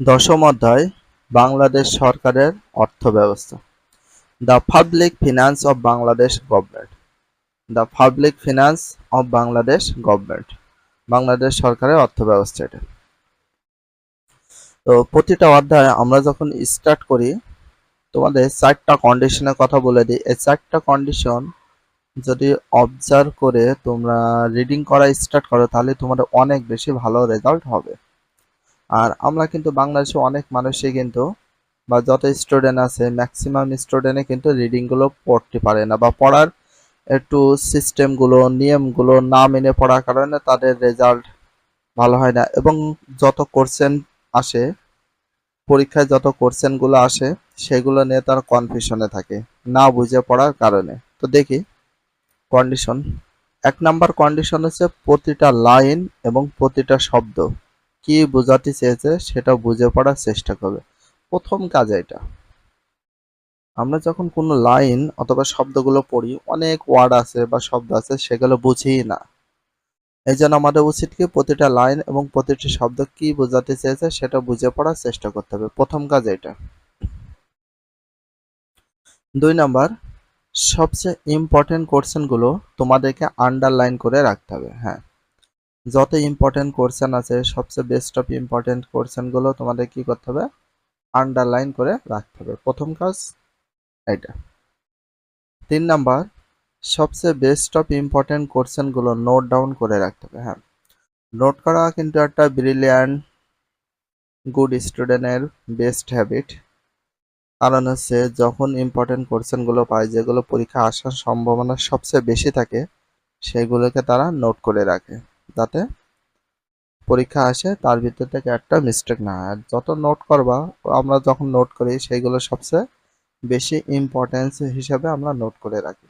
দশম অধ্যায়, বাংলাদেশ সরকারের অর্থ ব্যবস্থা the public finance of Bangladesh government the public finance of Bangladesh government Bangladesh সরকারের অর্থব্যবস্থা এটা। তো প্রতিটা অধ্যায় আমরা যখন স্টার্ট করি, তোমাদের চারটা কন্ডিশনের কথা বলে দিই। এই চারটা কন্ডিশন যদি অবজার্ভ করে তোমরা রিডিং করা স্টার্ট করো, তাহলে তোমাদের অনেক বেশি ভালো রেজাল্ট হবে। আর আমরা কিন্তু বাংলাদেশে অনেক মানুষই কিন্তু, বা যত স্টুডেন্ট আছে ম্যাক্সিমাম স্টুডেন্টে কিন্তু রিডিংগুলো পড়তে পারে না, বা পড়ার একটু সিস্টেমগুলো নিয়মগুলো না মেনে পড়ার কারণে তাদের রেজাল্ট ভালো হয় না। এবং যত কোশ্চেন আসে, পরীক্ষায় যত কোশ্চেনগুলো আসে, সেগুলো নিয়ে তার কনফিউশনে থাকে, না বুঝে পড়ার কারণে। তো দেখি কন্ডিশন এক নাম্বার কন্ডিশন হচ্ছে প্রতিটা লাইন এবং প্রতিটা শব্দ। কি বোঝাতে চেয়েছে সেটা বুঝে পড়ার চেষ্টা করবে। প্রথম কাজ এটা। আমরা যখন কোনো লাইন অথবা শব্দগুলো পড়ি, অনেক ওয়ার্ড আছে বা শব্দ আছে, সেগুলো বুঝি না। এই জন্য আমাদের উচিত কি প্রতিটা লাইন এবং প্রতিটি শব্দ কি বোঝাতে চেয়েছে সেটা বুঝে পড়ার চেষ্টা করতে হবে। প্রথম কাজ এটা। দুই নাম্বার, সবচেয়ে ইম্পর্টেন্ট কোশ্চেনগুলো তোমাদেরকে আন্ডারলাইন করে রাখতে হবে। হ্যাঁ। যত ইম্পর্টেন্ট কোশ্চেন আছে, সবচেয়ে বেস্ট অফ ইম্পর্টেন্ট কোশ্চেনগুলো তোমাদের কি করতে হবে? আন্ডারলাইন করে রাখতে হবে। প্রথম কাজ এটা তিন নাম্বার, সবচেয়ে বেস্ট অফ ইম্পর্টেন্ট কোশ্চেনগুলো নোট ডাউন করে রাখতে হবে। হ্যাঁ নোট করা কিন্তু একটা ব্রিলিয়ান্ট গুড স্টুডেন্টের বেস্ট হ্যাবিট কারণ হচ্ছে যখন ইম্পর্টেন্ট কোশ্চেনগুলো পায়, যেগুলো পরীক্ষা আসার সম্ভাবনা সবচেয়ে বেশি থাকে, সেগুলোকে তারা নোট করে রাখে। যাতে পরীক্ষা আসে, তার ভিতর থেকে একটা মিস্টেক না আর যত নোট করবা, আমরা যখন নোট করি, সেইগুলো সবচেয়ে বেশি ইম্পর্টেন্স হিসাবে আমরা নোট করে রাখি।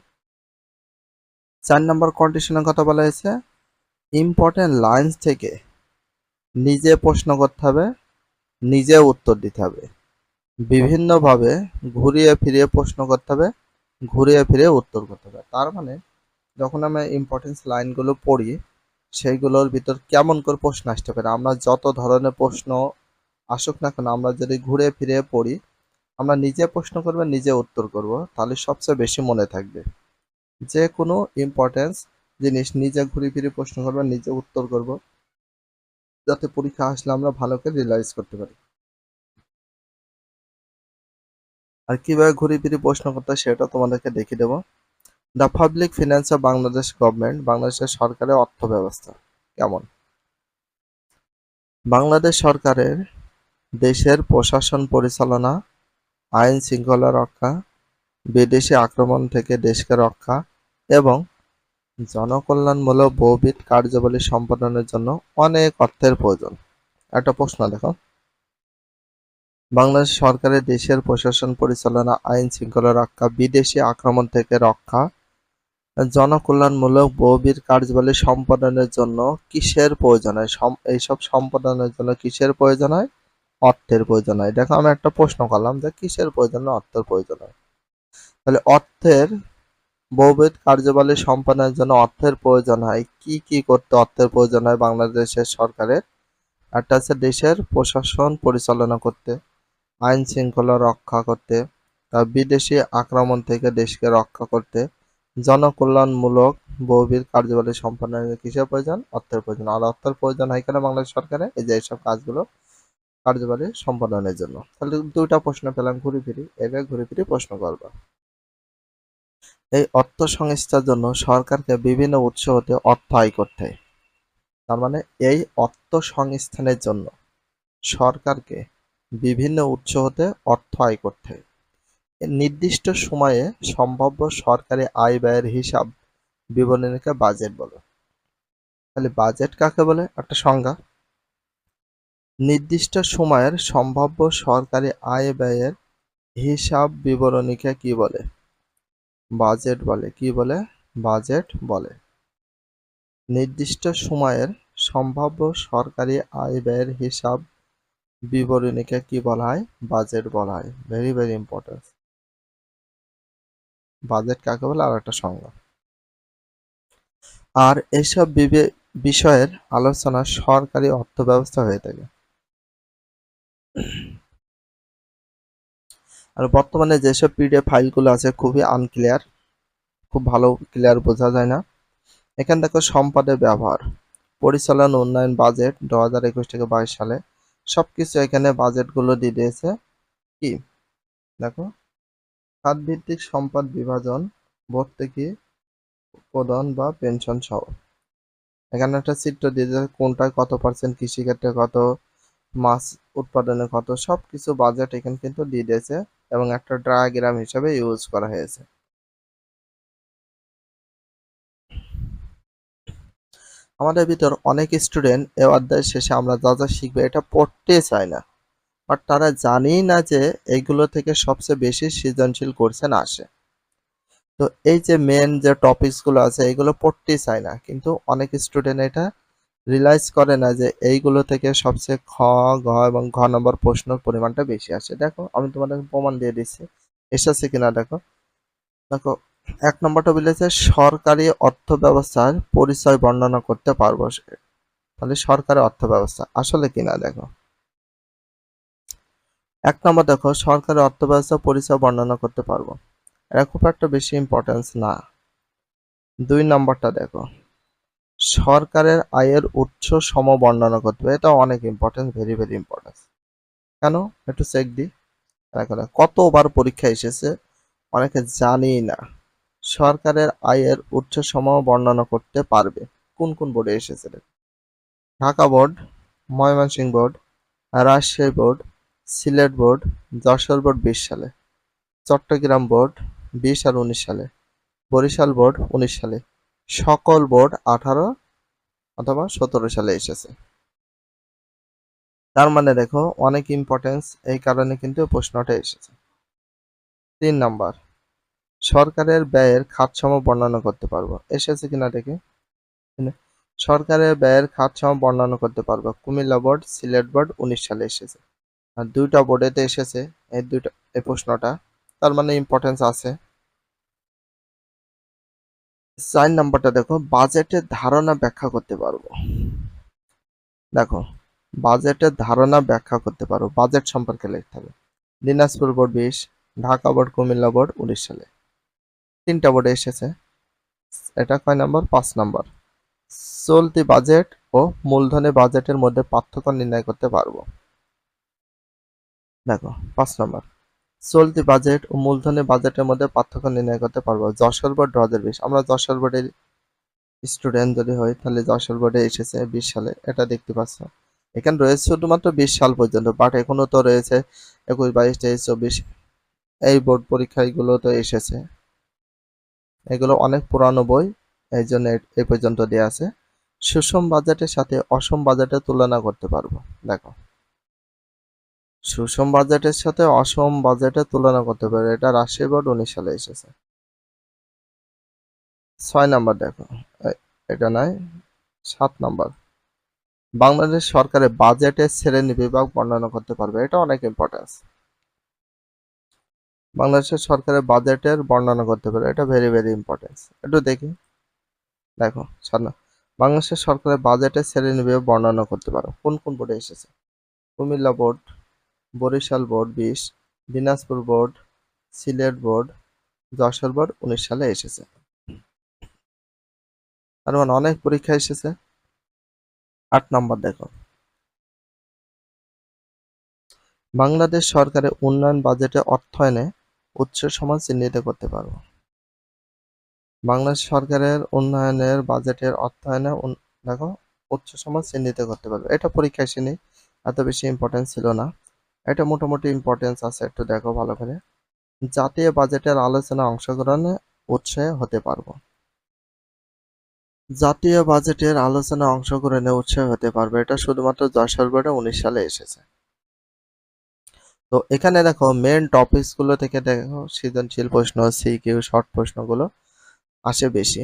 চার নম্বর কন্ডিশনের কথা বলা হয়েছে ইম্পর্টেন্ট লাইন্স থেকে নিজে প্রশ্ন করতে হবে, নিজে উত্তর দিতে হবে। বিভিন্নভাবে ঘুরিয়ে ফিরিয়ে প্রশ্ন করতে হবে, ঘুরিয়ে ফিরিয়ে উত্তর করতে হবে। তার মানে যখন আমরা ইম্পর্টেন্স লাইনগুলো পড়ি সেইগুলোর ভিতর কেমন করে প্রশ্ন আসতে পারে? আমরা যত ধরনের প্রশ্ন আসুক না কেন, আমরা যদি ঘুরে ফিরে পড়ি, আমরা নিজে প্রশ্ন করব, নিজে উত্তর করব, তাহলে সবচেয়ে বেশি মনে থাকবে। যে কোনো ইম্পর্টেন্স জিনিস নিজে ঘুরে ফিরে প্রশ্ন করব, নিজে উত্তর করব, যাতে পরীক্ষা আসলে আমরা ভালো করে রিয়েলাইজ করতে পারি। আর কীভাবে ঘুরে ফিরে প্রশ্ন করতে সেটা তোমাদেরকে দেখিয়ে দেবো। The public finance of Bangladesh government বাংলাদেশের সরকারের অর্থ ব্যবস্থা কেমন? বাংলাদেশ সরকারের দেশের প্রশাসন পরিচালনা, আইন শৃঙ্খলা রক্ষা, বিদেশি আক্রমণ থেকে দেশকে রক্ষা এবং জনকল্যাণমূলক বহুবিধ কার্যাবলী সম্পাদনের জন্য অনেক অর্থের প্রয়োজন। একটা প্রশ্ন দেখো। বাংলাদেশ সরকারের দেশের প্রশাসন পরিচালনা, আইন শৃঙ্খলা রক্ষা, বিদেশি আক্রমণ থেকে রক্ষা জনকল্যাণমূলক বহুবিধ কার্যাবলী সম্পাদনের জন্য কিসের প্রয়োজন হয়? এইসব সম্পাদনের জন্য কিসের প্রয়োজন হয়? অর্থের প্রয়োজন হয়। দেখো, আমি একটা প্রশ্ন করলাম যে কিসের প্রয়োজন অর্থের প্রয়োজন হয়। তাহলে অর্থের বহুবিধ কার্যাবলী সম্পাদনের জন্য অর্থের প্রয়োজন হয়। কি কি করতে অর্থের প্রয়োজন হয় বাংলাদেশের সরকারের? একটা হচ্ছে দেশের প্রশাসন পরিচালনা করতে, আইন শৃঙ্খলা রক্ষা করতে বিদেশি আক্রমণ থেকে দেশকে রক্ষা করতে জনকল্যাণমূলক বহুবিধ কার্যাবলী সম্পাদনের কিসের প্রয়োজন? অর্থের প্রয়োজন। আর অর্থের প্রয়োজন হয় কেন বাংলাদেশ সরকারের এই যে এইসব কাজগুলো কার্যাবলী সম্পাদনের জন্য। তাহলে দুইটা প্রশ্ন পেলাম ঘুরে ফিরি। এবার ঘুরে ফিরি প্রশ্ন করবা। এই অর্থ সংস্থার জন্য সরকারকে বিভিন্ন উৎস হতে অর্থ আয় করতে তার মানে এই অর্থ সংস্থানের জন্য সরকারকে বিভিন্ন উৎস হতে অর্থ আয় করতে হয়। নির্দিষ্ট সময়ে সম্ভাব্য সরকারি আয় ব্যয়ের হিসাব বিবরণীকে বাজেট বলে। তাহলে বাজেট কাকে বলে? একটা সংজ্ঞা। নির্দিষ্ট সময়ের সম্ভাব্য সরকারি আয় ব্যয়ের হিসাব বিবরণীকে কি বলে? বাজেট বলে। কি বলে? বাজেট বলে। নির্দিষ্ট সময়ের সম্ভাব্য সরকারি আয় ব্যয়ের হিসাব বিবরণীকে কি বলা হয়? বাজেট বলা হয়। ভেরি ভেরি ইম্পর্টেন্ট বাজেট কাকে বলে আর একটা সংজ্ঞা আর এসব বিষয়ের আলোচনা সরকারি অর্থ ব্যবস্থা হয়ে থাকে। আর বর্তমানে যেসব পিডিএফ ফাইলগুলো আছে খুবই আনক্লিয়ার খুব ভালো ক্লিয়ার বোঝা যায় না। এখানে দেখো সম্পদের ব্যবহার, পরিচালন, উন্নয়ন, বাজেট দু হাজার একুশ থেকে বাইশ সালে। সবকিছু এখানে বাজেটগুলো দিয়ে দিয়েছে। কি? দেখো। খাত ভিত্তিক সম্পদ বিভাজন, ভর্তুকি প্রদান বা পেনশন সহ। এখানে একটা চিত্র দিয়ে দিয়েছে কোনটায় কত পার্সেন্ট কৃষিক্ষেত্রে কত, মাছ উৎপাদনে কত, সবকিছু বাজেট এখানে কিন্তু দিয়ে দিয়েছে এবং একটা ডায়াগ্রাম হিসেবে ইউজ করা হয়েছে। আমাদের ভিতর অনেক স্টুডেন্ট এ অধ্যায় শেষে আমরা যা যা শিখবে এটা পড়তে চায় না। বাট তারা জানেই না যে এইগুলো থেকে সবচেয়ে বেশি সৃজনশীল কোশ্চেন আসে তো এই যে মেন যে টপিকসগুলো আছে এইগুলো পড়তেই চায় না। কিন্তু অনেক স্টুডেন্ট এটা রিয়েলাইজ করে না যে এইগুলো থেকে সবচেয়ে খ, ঘ এবং ঘ নম্বর প্রশ্নের পরিমাণটা বেশি আসে। দেখো, আমি তোমাদের প্রমাণ দিয়ে দিচ্ছি। এসেছে কিনা দেখো। দেখো, এক নম্বরটা বলেছে সরকারি অর্থ ব্যবস্থার পরিচয় বর্ণনা করতে পারব তাহলে সরকারি অর্থ ব্যবস্থা আসলে কিনা দেখো। এক নম্বর দেখো সরকারের অর্থ ব্যবস্থা পরিচয় বর্ণনা করতে পারব। এটা খুব একটা বেশি ইম্পর্টেন্স না। দুই নম্বরটা দেখো, সরকারের আয়ের উৎস সম বর্ণনা করতে হবে। এটা অনেক ইম্পর্টেন্স ভেরি ভেরি ইম্পর্টেন্স কেন? একটু চেক দিই। কতবার পরীক্ষা এসেছে? অনেকে জানি না। সরকারের আয়ের উৎস সম বর্ণনা করতে পারবে। কোন কোন বোর্ডে এসেছে। Dhaka board Mymensingh board Rajshahi board Sylhet board, Jessore board বিশ সালে, চট্টগ্রাম বোর্ড বিশ আর উনিশ সালে, বরিশাল বোর্ড উনিশ সালে, সকল বোর্ড আঠারো অথবা সতেরো সালে এসেছে। তার মানে দেখো, অনেক ইম্পর্টেন্স এই কারণে কিন্তু প্রশ্নটা এসেছে। তিন নাম্বার, সরকারের ব্যয়ের খাতসম বর্ণনা করতে পারব। এসেছে কিনা দেখে? সরকারের ব্যয়ের খাতসম বর্ণনা করতে পারব। কুমিল্লা বোর্ড, সিলেট বোর্ড উনিশ সালে এসেছে। দুইটা বোর্ডেতে এসেছে এই দুইটা, এই প্রশ্নটা। তার মানে ইম্পর্টেন্স আছে। চার নাম্বারটা দেখো, বাজেটের ধারণা ব্যাখ্যা করতে পারব। দেখো, বাজেটের ধারণা ব্যাখ্যা করতে পারব। বাজেট সম্পর্কে লিখতে হবে। দিনাজপুর বোর্ড বিশ, ঢাকা বোর্ড কুমিল্লা বোর্ড উনিশ সালে। তিনটা বোর্ডে এসেছে। এটা কয় নাম্বার? পাঁচ নাম্বার। চলতি বাজেট ও মূলধনী বাজেটের মধ্যে পার্থক্য নির্ণয় করতে পারব। দেখো, পাঁচ নম্বর। চলতি বাজেট ও মূলধনী বাজেটের মধ্যে পার্থক্য নির্ণয় করতে পারব। যশোর বোর্ড দু হাজার বিশ। আমরা যশোর বোর্ডের স্টুডেন্ট যদি হই, তাহলে যশোর বোর্ডে এসেছে বিশ সালে। এটা দেখতে পাচ্ছ। এখানে রয়েছে শুধুমাত্র বিশ সাল পর্যন্ত বাট এখনও তো রয়েছে একুশ, বাইশ, তেইশ, চব্বিশ। এই বোর্ড পরীক্ষাগুলো তো এসেছে। এগুলো অনেক পুরানো বই, এই জন্য এ- পর্যন্ত দেওয়া আছে। সুষম বাজেটের সাথে অসম বাজেটের তুলনা করতে পারব। দেখো। সুষম বাজেটের সাথে অসম বাজেটের তুলনা করতে পারবে এটা রাজশাহী বোর্ড উনিশ সালে এসেছে। ছয় নাম্বার দেখো। এটা নয়, সাত নাম্বার। বাংলাদেশ সরকারের বাজেটের শ্রেণি বিভাগ বর্ণনা করতে পারবে। এটা অনেক ইম্পর্টেন্স বাংলাদেশের সরকারের বাজেটের বর্ণনা করতে পারে। এটা ভেরি ভেরি ইম্পর্টেন্স একটু দেখি। দেখো সামনে বাংলাদেশের সরকারের বাজেটের শ্রেণি বিভাগ বর্ণনা করতে পারো। কোন কোন বোর্ডে এসেছে? কুমিল্লা বোর্ড বরিশাল বোর্ড বিশ, Dinajpur board, Sylhet board, Jessore board উনিশ সালে এসেছে। তার মানে অনেক পরীক্ষা এসেছে। আট নম্বর দেখো। বাংলাদেশ সরকারের উন্নয়ন বাজেটে অর্থায়নে উৎস সমান চিহ্নিত করতে পারব। বাংলাদেশ সরকারের উন্নয়নের বাজেটের অর্থায়নে দেখো, উৎস সমান চিহ্নিত করতে পারবে। এটা পরীক্ষা আসেনি, এত বেশি ইম্পর্টেন্স ছিল না। এটা মোটামুটি ইম্পর্টেন্স আছে, একটু দেখো ভালো করে। জাতীয় বাজেটের আলোচনা অংশগ্রহণে উৎসাহে হতে পারব। জাতীয় বাজেটের আলোচনা অংশগ্রহণে উৎসাহ হতে পারবে, এটা শুধুমাত্র যশোর বোর্ডে উনিশ সালে এসেছে। তো এখানে দেখো মেন টপিকসগুলো থেকে দেখো, সৃজনশীল প্রশ্ন সি কিউ শর্ট প্রশ্নগুলো আসে বেশি।